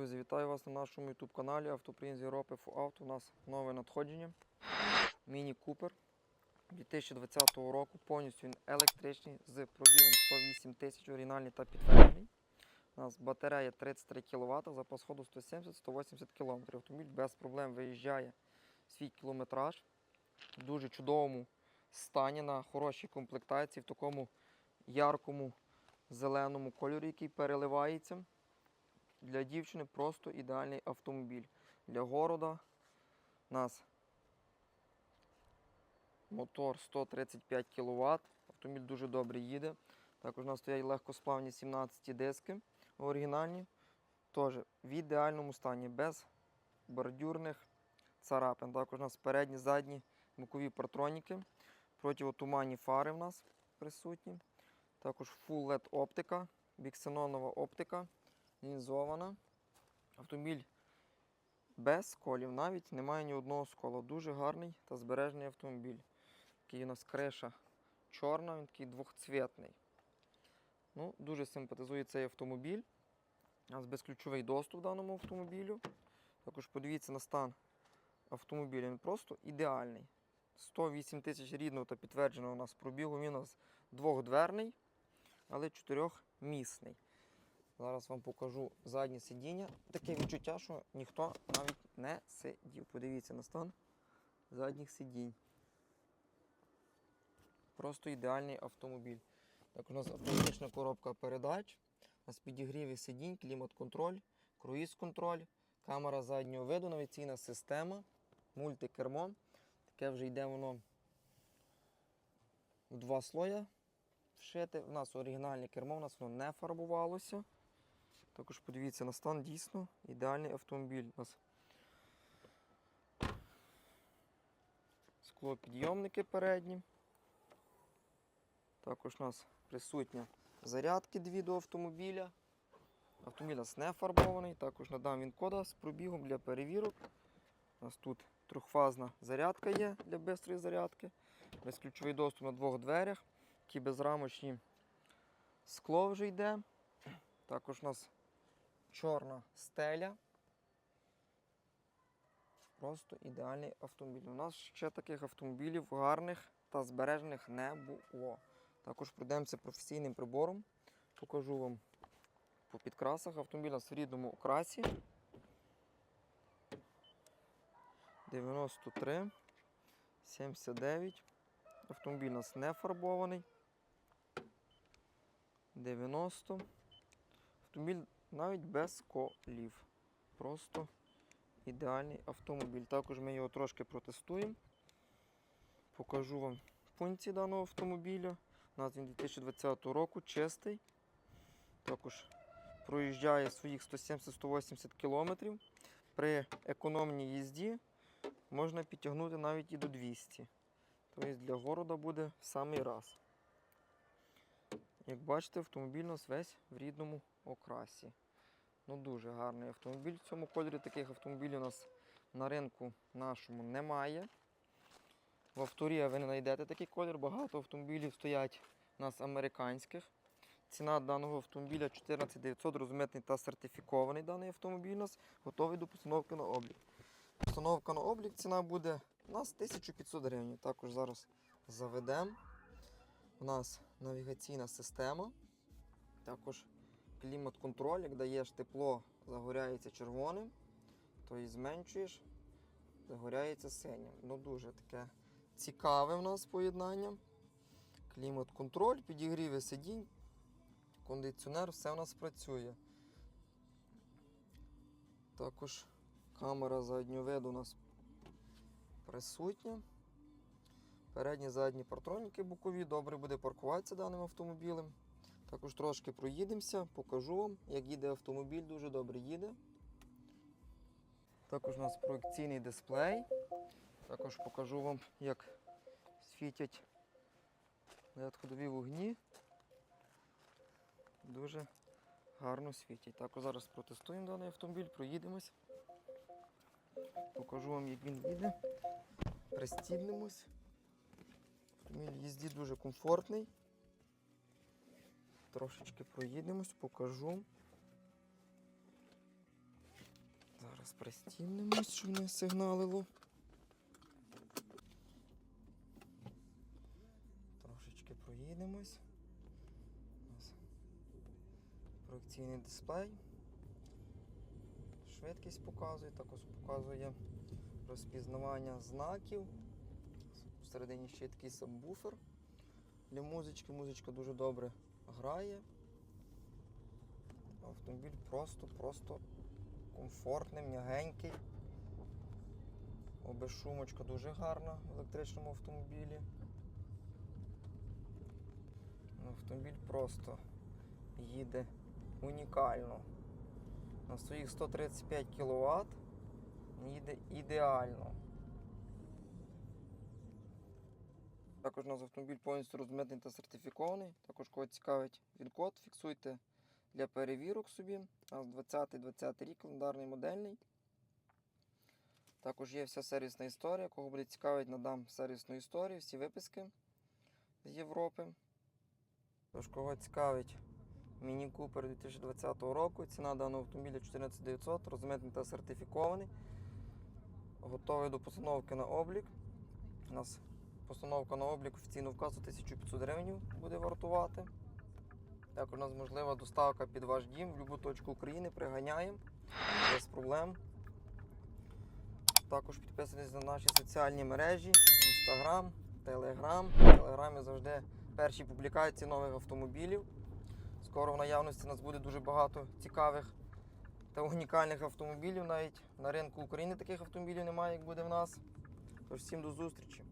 Друзі, вітаю вас на нашому YouTube каналі Автопринт з Європи Фуавто. У нас нове надходження. Міні Купер 2020 року. Повністю він електричний з пробігом 108 тисяч оригінальний та підтверджений. У нас батарея 33 кВт, запас ходу 170-180 км. Автомобіль без проблем виїжджає свій кілометраж. В дуже чудовому стані на хорошій комплектації, в такому яркому зеленому кольорі, який переливається. Для дівчини просто ідеальний автомобіль. Для города у нас мотор 135 кВт. Автомобіль дуже добре їде. Також у нас стоять легкосплавні 17 диски оригінальні. Теж в ідеальному стані, без бордюрних царапин. Також у нас передні, задні бокові партроніки. Противотуманні фари в нас присутні. Також Full LED оптика, біксенонова оптика лінзована. Автомобіль без сколів, навіть немає ні одного скола. Дуже гарний та збережений автомобіль. Такий у нас криша чорна, він такий двохцвітний. Ну, дуже симпатизує цей автомобіль. У нас безключовий доступ даному автомобілю. Також подивіться на стан автомобіля. Він просто ідеальний. 108 тисяч рідного та підтвердженого у нас пробігу. Він у нас двохдверний, але чотирьохмісний. Зараз вам покажу заднє сидіння. Таке відчуття, що ніхто навіть не сидів. Подивіться на стан задніх сидінь. Просто ідеальний автомобіль. Так, у нас автоматична коробка передач, у нас підігріві сидінь, клімат-контроль, круїз-контроль, камера заднього виду, навігаційна система, мультикермо. Таке вже йде воно в два слоя вшите. У нас оригінальне кермо, у нас воно не фарбувалося. Також подивіться на стан, дійсно ідеальний автомобіль. У нас склопідйомники передні. Також у нас присутня зарядки дві до автомобіля. Автомобіль у нас не фарбований. Також надам він кода з пробігом для перевірок. У нас тут трьохфазна зарядка є для швидкої зарядки. Безключовий доступ на двох дверях. Такі безрамочні скло вже йде. Також у нас чорна стеля. Просто ідеальний автомобіль. У нас ще таких автомобілів гарних та збережених не було. Також пройдемося професійним прибором. Покажу вам по підкрасах. Автомобіль нас в рідному окрасі. 93, 79. Автомобіль у нас не фарбований. 90. Автомобіль навіть без колів. Просто ідеальний автомобіль. Також ми його трошки протестуємо. Покажу вам функції даного автомобіля. У нас він 2020 року чистий. Також проїжджає своїх 170-180 км. При економній їзді можна підтягнути навіть і до 200. Тобто для города буде в самий раз. Як бачите, автомобіль у нас весь в рідному окрасі. Ну Дуже гарний автомобіль. В цьому кольорі таких автомобілів у нас на ринку нашому немає. В авторія ви не знайдете такий колір. Багато автомобілів стоять у нас американських. Ціна даного автомобіля 14 900, розмитний та сертифікований даний автомобіль у нас готовий до постановки на облік. Постановка на облік ціна буде у нас 1500 гривень. Також зараз заведемо. У нас навігаційна система. Також клімат-контроль, як даєш тепло, загоряється червоним, то і зменшуєш, загоряється синім. Ну дуже таке цікаве в нас поєднання. Клімат-контроль, підігріви сидінь, кондиціонер, все у нас працює. Також камера заднього виду у нас присутня. Передні задні партроніки бокові, добре буде паркуватися даним автомобілем. Також трошки проїдемося, покажу вам, як їде автомобіль, дуже добре їде. Також у нас проекційний дисплей. Також покажу вам, як світять LED-ходові вогні. Дуже гарно світять. Також зараз протестуємо даний автомобіль, проїдемось. Покажу вам, як він їде. Пристібнемось. Автомобіль їзді дуже комфортний. Трошечки проїдемось, покажу. Зараз Пристібнемось, щоб не сигналило. Трошечки проїдемось. У нас проекційний дисплей. Швидкість показує, також показує розпізнавання знаків. Всередині ще є такий сабвуфер для музички. Музичка дуже добре грає. Автомобіль просто-просто комфортний, м'ягенький. Обезшумочка дуже гарна в електричному автомобілі. Автомобіль просто їде унікально. На своїх 135 кВт їде ідеально. Також у нас автомобіль повністю розмитний та сертифікований. Також кого цікавить він код, фіксуйте для перевірок собі. У нас 20-20 рік, календарний модельний. Також є вся сервісна історія. Кого буде цікавить, надам сервісну історію, всі виписки з Європи. Тож, кого цікавить Міні Купер 2020 року, ціна даного автомобіля 14900, розмитний та сертифікований. Готовий до постановки на облік. У нас постановка на облік офіційно вказу 1500 гривень буде вартувати. Також у нас можлива доставка під ваш дім в будь-яку точку України. Приганяємо без проблем. Також підписуйтесь на наші соціальні мережі: Instagram, Telegram. В Телеграмі завжди перші публікації нових автомобілів. Скоро в наявності у нас буде дуже багато цікавих та унікальних автомобілів. Навіть на ринку України таких автомобілів немає, як буде в нас. Тож всім до зустрічі!